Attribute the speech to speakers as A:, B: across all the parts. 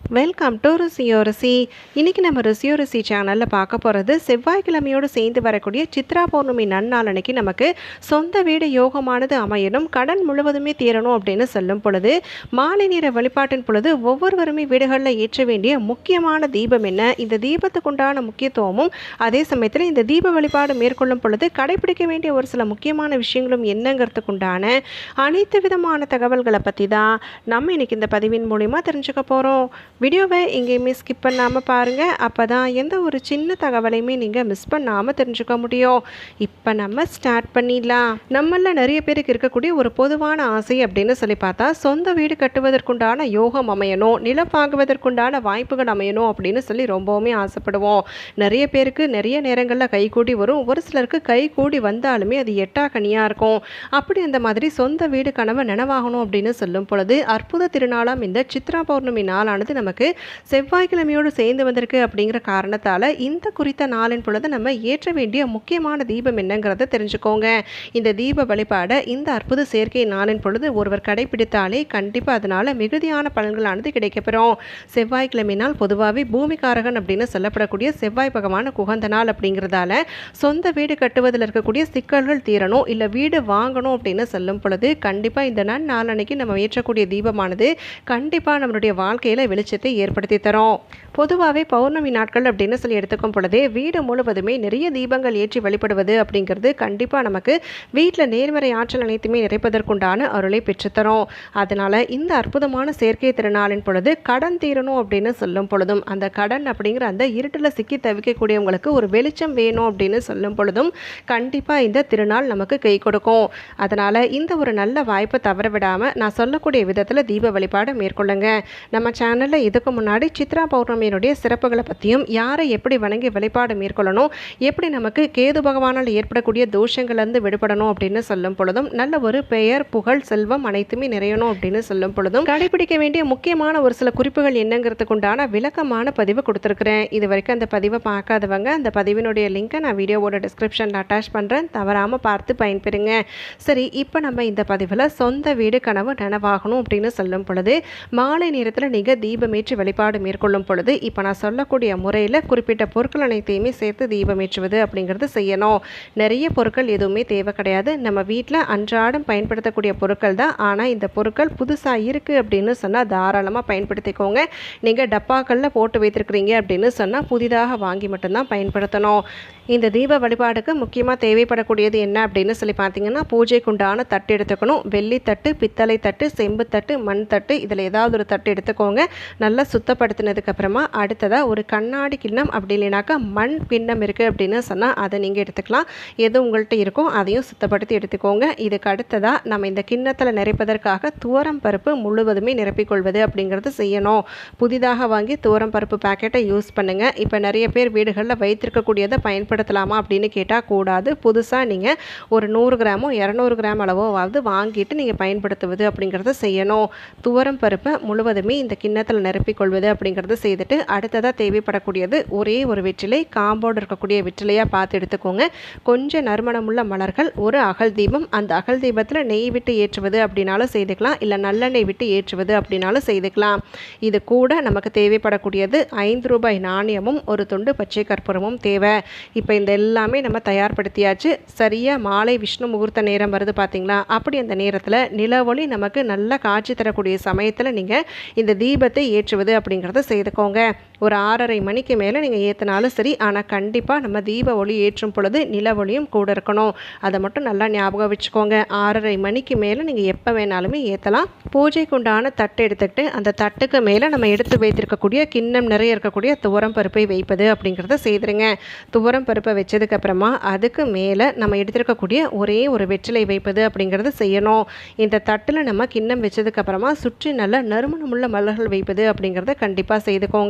A: Welcome to ருசியோ ருசி இன்றைக்கி நம்ம ருசியோ ருசி சேனலில் பார்க்க போகிறது செவ்வாய்க்கிழமையோடு சேர்ந்து வரக்கூடிய சித்ரா பௌர்ணமி நன்னாளன்னைக்கு நமக்கு சொந்த வீடு யோகமானது அமையணும் கடன் முழுவதுமே தீரணும் அப்படின்னு சொல்லும் பொழுது மாலை நேர வழிபாட்டின் பொழுது ஒவ்வொருவருமே வீடுகளில் ஏற்ற வேண்டிய முக்கியமான தீபம் என்ன? இந்த தீபத்துக்குண்டான முக்கியத்துவமும் அதே சமயத்தில் இந்த தீப வழிபாடு மேற்கொள்ளும் பொழுது கடைபிடிக்க வேண்டிய ஒரு சில முக்கியமான விஷயங்களும் என்னங்கிறதுக்குண்டான அனைத்து விதமான தகவல்களை பற்றி தான் நம்ம இன்றைக்கி இந்த பதிவின் மூலிமா தெரிஞ்சுக்க போகிறோம் வீடியோவை எங்கேயுமே ஸ்கிப் பண்ணாமல் பாருங்கள் அப்போ தான் எந்த ஒரு சின்ன தகவலையுமே நீங்கள் மிஸ் பண்ணாமல் தெரிஞ்சுக்க முடியும். இப்போ நம்ம ஸ்டார்ட் பண்ணிடலாம். நம்மள நிறைய பேருக்கு இருக்கக்கூடிய ஒரு பொதுவான ஆசை அப்படின்னு சொல்லி பார்த்தா சொந்த வீடு கட்டுவதற்குண்டான யோகம் அமையணும் நிலம் வாங்குவதற்குண்டான வாய்ப்புகள் அமையணும் அப்படின்னு சொல்லி ரொம்பவுமே ஆசைப்படுவோம். நிறைய பேருக்கு நிறைய நேரங்களில் கை கூடி வரும். ஒரு சிலருக்கு கை கூடி வந்தாலுமே அது எட்டா கனியாக இருக்கும். அப்படி அந்த மாதிரி சொந்த வீடு கனவை நினைவாகணும் அப்படின்னு சொல்லும் பொழுது அற்புத திருநாளாம் இந்த சித்ரா பௌர்ணமி நாளானது நம்ம நமக்கு செவ்வாய்க்கிழமையோடு சேர்ந்து வந்திருக்கு அப்படிங்கிற காரணத்தால் இந்த குறித்த நாளின் பொழுது நம்ம ஏற்ற வேண்டிய முக்கியமான தீபம் என்னங்கிறத தெரிஞ்சுக்கோங்க. இந்த தீப வழிபாடை இந்த அற்புத சேர்க்கை நாளின் பொழுது ஒருவர் கடைபிடித்தாலே கண்டிப்பாக அதனால் மிகுதியான பலன்களானது கிடைக்கப்பெறும். செவ்வாய்க்கிழமை நாள் பொதுவாகவே பூமிகாரகன் அப்படின்னு சொல்லப்படக்கூடிய செவ்வாய் பகவான குகந்த நாள் அப்படிங்கிறதால சொந்த வீடு கட்டுவதில் இருக்கக்கூடிய சிக்கல்கள் தீரணும் இல்லை வீடு வாங்கணும் அப்படின்னு சொல்லும் பொழுது கண்டிப்பாக இந்த நாள் நாளன்னைக்கு நம்ம ஏற்றக்கூடிய தீபமானது கண்டிப்பாக நம்மளுடைய வாழ்க்கையில் வெளிச்சத்தை ஏற்படுத்தி தரும். பொதுவாகவே பௌர்ணமி நாட்கள் அப்படின்னு சொல்லி எடுத்துக்கும் பொழுதே வீடு முழுவதுமே நிறைய தீபங்கள் ஏற்றி வழிபடுவது அப்படிங்கிறது கண்டிப்பாக நமக்கு வீட்டில் நேர்மறை ஆற்றல் அனைத்துமே நிறைப்பதற்குண்டான அருளை பெற்றுத்தரும். அதனால் இந்த அற்புதமான சேர்க்கை திருநாளின் பொழுது கடன் தீரணும் அப்படின்னு சொல்லும் பொழுதும் அந்த கடன் அப்படிங்கிற அந்த இருட்டில் சிக்கி தவிக்கக்கூடியவங்களுக்கு ஒரு வெளிச்சம் வேணும் அப்படின்னு சொல்லும் பொழுதும் கண்டிப்பாக இந்த திருநாள் நமக்கு கை கொடுக்கும். அதனால் இந்த ஒரு நல்ல வாய்ப்பை தவற விடாமல் நான் சொல்லக்கூடிய விதத்தில் தீப வழிபாடு மேற்கொள்ளுங்க. நம்ம சேனலில் இதுக்கு முன்னாடி சித்ரா பௌர்ணமி பௌர்ணமியினுடைய சிறப்புகளை பற்றியும் யாரை எப்படி வணங்கி வழிபாடு மேற்கொள்ளணும் எப்படி நமக்கு கேது பகவானால் ஏற்படக்கூடிய தோஷங்கள்லேருந்து விடுபடணும் அப்படின்னு சொல்லும் பொழுதும் நல்ல ஒரு பெயர் புகழ் செல்வம் அனைத்துமே நிறையணும் அப்படின்னு சொல்லும் பொழுதும் கடைபிடிக்க வேண்டிய முக்கியமான ஒரு சில குறிப்புகள் என்னங்கிறதுக்கு உண்டான விளக்கமான பதிவு கொடுத்துருக்குறேன். இது வரைக்கும் அந்த பதிவை பார்க்காதவங்க அந்த பதிவினுடைய லிங்கை நான் வீடியோவோட டிஸ்கிரிப்ஷனில் அட்டாச் பண்ணுறேன் தவறாமல் பார்த்து பயன்பெறுங்க. சரி இப்போ நம்ம இந்த பதிவில் சொந்த வீடு கனவு நனவாகணும் அப்படின்னு சொல்லும் பொழுது மாலை நேரத்தில் நீங்கள் தீபமேற்றி வழிபாடு மேற்கொள்ளும் பொழுது இப்போ நான் சொல்லக்கூடிய முறையில் குறிப்பிட்ட பொருட்கள் அனைத்தையுமே சேர்த்து தீபமேற்றுவது அப்படிங்கிறது செய்யணும். நிறைய பொருட்கள் எதுவுமே தேவை கிடையாது. நம்ம வீட்டில் அன்றாடம் பயன்படுத்தக்கூடிய பொருட்கள் தான். ஆனால் இந்த பொருட்கள் புதுசாக இருக்குது அப்படின்னு சொன்னால் தாராளமாக பயன்படுத்திக்கோங்க. நீங்கள் டப்பாக்களில் போட்டு வைத்திருக்கிறீங்க அப்படின்னு சொன்னால் புதிதாக வாங்கி மட்டும்தான் பயன்படுத்தணும். இந்த தீப வழிபாடுக்கு முக்கியமாக தேவைப்படக்கூடியது என்ன அப்படின்னு சொல்லி பார்த்தீங்கன்னா பூஜைக்குண்டான தட்டு எடுத்துக்கணும். வெள்ளி தட்டு பித்தளை தட்டு செம்பு தட்டு மண் தட்டு இதில் ஏதாவது ஒரு தட்டு எடுத்துக்கோங்க. நல்லா சுத்தப்படுத்தினதுக்கப்புறமா அப்புறமா அடுத்ததாக ஒரு கண்ணாடி கிண்ணம் அப்படி இல்லைனாக்கா மண் கிண்ணம் இருக்குது அப்படின்னு சொன்னால் அதை நீங்கள் எடுத்துக்கலாம். எது உங்கள்கிட்ட இருக்கோ அதையும் சுத்தப்படுத்தி எடுத்துக்கோங்க. இதுக்கு அடுத்ததாக நம்ம இந்த கிண்ணத்தில் நிறைப்பதற்காக துவரம் பருப்பு முழுவதுமே நிரப்பிக்கொள்வது அப்படிங்கிறது செய்யணும். புதிதாக வாங்கி துவரம் பருப்பு பேக்கெட்டை யூஸ் பண்ணுங்கள் இப்போ நிறைய பேர் வீடுகளில் வைத்திருக்கக்கூடியதை பயன்படுத்தலாமா அப்படின்னு கேட்டால் கூடாது. புதுசாக நீங்கள் ஒரு நூறு கிராமோ இரநூறு கிராம் அளவோவாவது வாங்கிட்டு நீங்கள் பயன்படுத்துவது அப்படிங்கிறத செய்யணும். துவரம் பருப்பை முழுவதுமே இந்த கிண்ணத்தில் நிரப்பிக்கொள்வது அப்படிங்கிறது செய்துட்டு அடுத்ததாக தேவைப்படக்கூடியது ஒரே ஒரு வெற்றிலை காம்போடு இருக்கக்கூடிய வெற்றிலையாக பார்த்து எடுத்துக்கோங்க. கொஞ்சம் நறுமணமுள்ள மலர்கள் ஒரு அகல் தீபம். அந்த அகல் தீபத்தில் நெய் விட்டு ஏற்றுவது அப்படின்னாலும் செய்துக்கலாம். இல்லை நல்லெண்ணெய் விட்டு ஏற்றுவது அப்படின்னாலும் செய்துக்கலாம். இது கூட நமக்கு தேவைப்படக்கூடியது ஐந்து ரூபாய் நாணயமும் ஒரு துண்டு பச்சை கற்பூரமும் தேவை. இப்போ இந்த எல்லாமே நம்ம தயார்படுத்தியாச்சு. சரியாக மாலை விஷ்ணு முகூர்த்த நேரம் வருது பார்த்தீங்களா அப்படி அந்த நேரத்தில் நிலவொளி நமக்கு நல்ல காட்சி தரக்கூடிய சமயத்தில் நீங்கள் இந்த தீபத்தை ஏற்றுவது அப்படிங்கிறத செய்துக்கோங்க. ஒரு ஆறரை மணிக்கு மேலே நீங்கள் ஏற்றினாலும் சரி. ஆனால் கண்டிப்பாக நம்ம தீப ஒளி ஏற்றும் பொழுது நில ஒளியும் கூட இருக்கணும். அதை மட்டும் நல்லா ஞாபகம் வச்சுக்கோங்க. ஆறரை மணிக்கு மேலே நீங்கள் எப்போ வேணாலுமே ஏற்றலாம் பூஜைக்கு உண்டான தட்டு எடுத்துக்கிட்டு அந்த தட்டுக்கு மேலே நம்ம எடுத்து வைத்திருக்கக்கூடிய கிண்ணம் நிறைய இருக்கக்கூடிய துவரம் பருப்பை வைப்பது அப்படிங்கிறத செய்திருங்க. துவரம் பருப்பை வச்சதுக்கப்புறமா அதுக்கு மேலே நம்ம எடுத்திருக்கக்கூடிய ஒரே ஒரு வெற்றிலை வைப்பது அப்படிங்கிறத செய்யணும். இந்த தட்டில் நம்ம கிண்ணம் வச்சதுக்கப்புறமா சுற்றி நல்ல நறுமணமுள்ள மலர்கள் வைப்பது அப்படிங்கிறத கண்டிப்பாக செய்துக்கோங்க.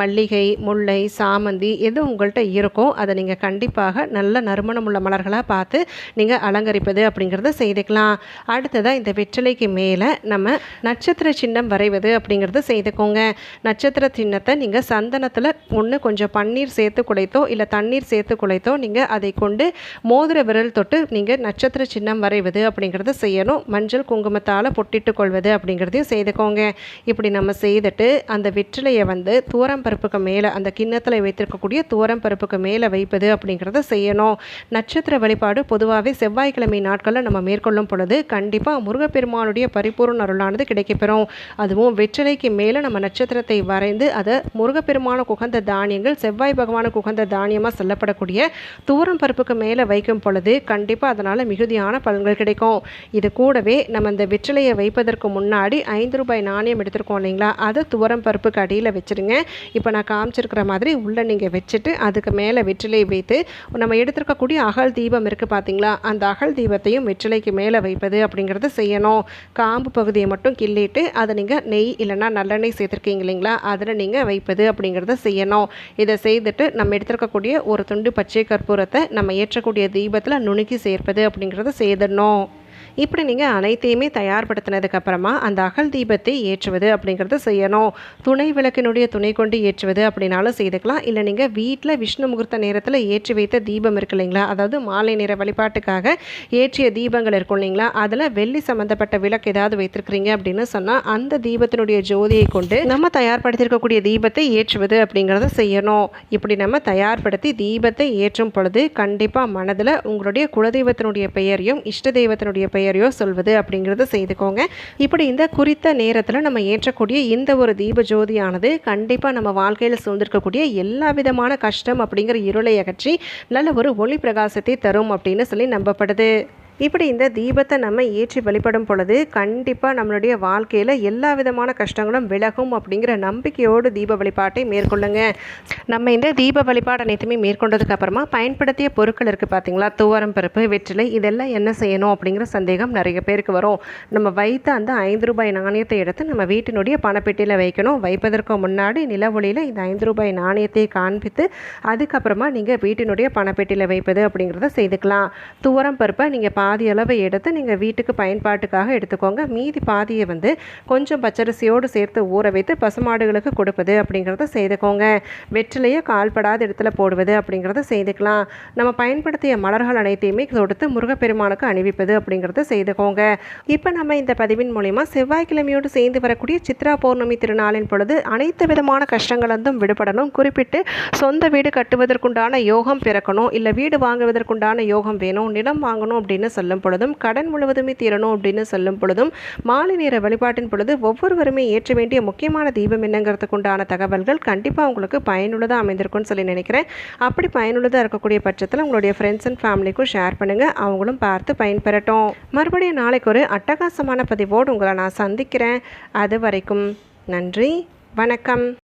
A: மல்லிகை முல்லை சாமந்தி எது உங்கள்கிட்ட இருக்கோ அதை நீங்கள் கண்டிப்பாக நல்ல நறுமணம் உள்ள மலர்களாக பார்த்து நீங்கள் அலங்கரிப்பது அப்படிங்கிறத செய்துக்கலாம். அடுத்ததாக இந்த வெற்றிலைக்கு மேலே நம்ம நட்சத்திர சின்னம் வரைவது அப்படிங்கிறத செய்துக்கோங்க. நட்சத்திர சின்னத்தை நீங்கள் சந்தனத்தில் ஒன்று கொஞ்சம் பன்னீர் சேர்த்து குலைத்தோ இல்லை தண்ணீர் சேர்த்து குலைத்தோ நீங்கள் அதை கொண்டு மோதிர விரல் தொட்டு நீங்கள் நட்சத்திர சின்னம் வரைவது அப்படிங்கிறத செய்யணும். மஞ்சள் குங்குமத்தால் பொட்டிட்டு கொள்வது அப்படிங்கிறதையும் செய்துக்கோங்க. இப்படி நம்ம செய்துட்டு அந்த வெற்றிலையை வந்து வந்து தூரம் பருப்புக்கு மேலே அந்த கிண்ணத்தில் வைத்திருக்கக்கூடிய தூரம் பருப்புக்கு மேலே வைப்பது அப்படிங்கிறத செய்யணும். நட்சத்திர வழிபாடு பொதுவாகவே செவ்வாய்க்கிழமை நாட்களில் நம்ம மேற்கொள்ளும் பொழுது கண்டிப்பாக முருகப்பெருமானுடைய பரிபூர்ண அருளானது கிடைக்கப்பெறும். அதுவும் வெற்றிலைக்கு மேலே நம்ம நட்சத்திரத்தை வரைந்து அதை முருகப்பெருமான குகந்த தானியங்கள் செவ்வாய் பகவான குகந்த தானியமாக சொல்லப்படக்கூடிய தூரம் பருப்புக்கு மேலே வைக்கும் பொழுது கண்டிப்பாக அதனால் மிகுதியான பலன்கள் கிடைக்கும். இது கூடவே நம்ம இந்த வெற்றிலையை வைப்பதற்கு முன்னாடி ஐந்து ரூபாய் நாணயம் எடுத்திருக்கோம் இல்லைங்களா? அதை துவரம் பருப்புக்கு அடியில் வச்சு வச்சுருங்க. இப்போ நான் காமிச்சிருக்கிற மாதிரி உள்ளே நீங்கள் வச்சுட்டு அதுக்கு மேலே வெற்றிலையை வைத்து நம்ம எடுத்திருக்கக்கூடிய அகல் தீபம் இருக்குது பார்த்தீங்களா? அந்த அகல் தீபத்தையும் வெற்றிலைக்கு மேலே வைப்பது அப்படிங்கிறத செய்யணும். காம்பு பகுதியை மட்டும் கிள்ளிட்டு அதை நீங்கள் நெய் இல்லைன்னா நல்லெண்ணெய் சேர்த்துருக்கீங்க இல்லைங்களா? அதில் நீங்கள் வைப்பது அப்படிங்கிறத செய்யணும். இதை செய்துட்டு நம்ம எடுத்திருக்கக்கூடிய ஒரு துண்டு பச்சை கற்பூரத்தை நம்ம ஏற்றக்கூடிய தீபத்தில் நுணுக்கி சேர்ப்பது அப்படிங்கிறத செய்திடணும். இப்படி நீங்கள் அனைத்தையுமே தயார்படுத்தினதுக்கப்புறமா அந்த அகல் தீபத்தை ஏற்றுவது அப்படிங்கிறத செய்யணும். துணை விளக்கினுடைய துணை கொண்டு ஏற்றுவது அப்படின்னாலும் செய்துக்கலாம். இல்லை நீங்கள் வீட்டில் விஷ்ணு முகூர்த்த நேரத்தில் ஏற்றி வைத்த தீபம் இருக்கு இல்லைங்களா? அதாவது மாலை நேர வழிபாட்டுக்காக ஏற்றிய தீபங்கள் இருக்கும் இல்லைங்களா? அதில் வெள்ளி சம்மந்தப்பட்ட விளக்கு ஏதாவது வைத்திருக்கிறீங்க அப்படின்னு சொன்னால் அந்த தீபத்தினுடைய ஜோதியை கொண்டு நம்ம தயார்படுத்தியிருக்கக்கூடிய தீபத்தை ஏற்றுவது அப்படிங்கிறத செய்யணும். இப்படி நம்ம தயார்படுத்தி தீபத்தை ஏற்றும் பொழுது கண்டிப்பாக மனதில் உங்களுடைய குலதெய்வத்தினுடைய பெயரையும் இஷ்ட தெய்வத்தினுடைய பெயர் பெயரையோ சொல்வது அப்படிங்கிறத செய்துக்கோங்க. இப்படி இந்த குறித்த நேரத்தில் நம்ம ஏற்றக்கூடிய இந்த ஒரு தீப ஜோதியானது கண்டிப்பாக நம்ம வாழ்க்கையில் சூழ்ந்திருக்கக்கூடிய எல்லா விதமான கஷ்டம் அப்படிங்கிற இருளை அகற்றி நல்ல ஒரு ஒளி பிரகாசத்தை தரும் அப்படின்னு சொல்லி நம்பப்படுது. இப்படி இந்த தீபத்தை நம்ம ஏற்றி வழிபடும் பொழுது கண்டிப்பாக நம்மளுடைய வாழ்க்கையில் எல்லா விதமான கஷ்டங்களும் விலகும் அப்படிங்கிற நம்பிக்கையோடு தீப வழிபாட்டை மேற்கொள்ளுங்க. நம்ம இந்த தீப வழிபாடு அனைத்துமே மேற்கொண்டதுக்கு அப்புறமா பயன்படுத்திய பொருட்கள் இருக்குது பார்த்தீங்களா துவரம் பருப்பு வெற்றிலை இதெல்லாம் என்ன செய்யணும் அப்படிங்கிற சந்தேகம் நிறைய பேருக்கு வரும். நம்ம வைத்த அந்த ஐந்து ரூபாய் நாணயத்தை எடுத்து நம்ம வீட்டினுடைய பணப்பெட்டியில் வைக்கணும். வைப்பதற்கு முன்னாடி நில ஒளியில் இந்த ஐந்து ரூபாய் நாணயத்தை காண்பித்து அதுக்கப்புறமா நீங்கள் வீட்டினுடைய பணப்பெட்டியில் வைப்பது அப்படிங்கிறத செய்துக்கலாம். துவரம் பருப்பை நீங்கள் பாதி அளவை எடுத்து நீங்கள் வீட்டுக்கு பயன்பாட்டுக்காக எடுத்துக்கோங்க. மீதி பாதியை வந்து கொஞ்சம் பச்சரிசியோடு சேர்த்து ஊற வைத்து பசுமாடுகளுக்கு கொடுப்பது அப்படிங்கிறத செய்துக்கோங்க. வெற்றிலையை கால்படாத இடத்துல போடுவது அப்படிங்கிறத செய்துக்கலாம். நம்ம பயன்படுத்திய மலர்கள் அனைத்தையுமே தொடுத்து முருகப்பெருமானுக்கு அணிவிப்பது அப்படிங்கிறத செய்துக்கோங்க. இப்போ நம்ம இந்த பதிவின் மூலிமா செவ்வாய்க்கிழமையோடு சேர்ந்து வரக்கூடிய சித்ரா பௌர்ணமி திருநாளின் பொழுது அனைத்து விதமான கஷ்டங்களிலிருந்தும் விடுபடணும். குறிப்பிட்டு சொந்த வீடு கட்டுவதற்குண்டான யோகம் பிறக்கணும். இல்லை வீடு வாங்குவதற்குண்டான யோகம் வேணும். நிலம் வாங்கணும் அப்படின்னு சொல்லும் பொழுதும் கடன் முழுவதுமே தீரணும் அப்படின்னு சொல்லும் பொழுதும் மாலை நேர வழிபாட்டின் பொழுது ஒவ்வொருவருமே ஏற்ற வேண்டிய முக்கியமான தீபம் என்னங்கிறதுக்கு உண்டான தகவல்கள் கண்டிப்பாக உங்களுக்கு பயனுள்ளதாக அமைந்திருக்கும்னு சொல்லி நினைக்கிறேன். அப்படி பயனுள்ளதாக இருக்கக்கூடிய பட்சத்தில் உங்களுடைய ஃப்ரெண்ட்ஸ் அண்ட் ஃபேமிலிக்கும் ஷேர் பண்ணுங்கள் அவங்களும் பார்த்து பயன்பெறட்டும். மறுபடியும் நாளைக்கு ஒரு அட்டகாசமான பதிவோடு உங்களை நான் சந்திக்கிறேன். அது வரைக்கும் நன்றி வணக்கம்.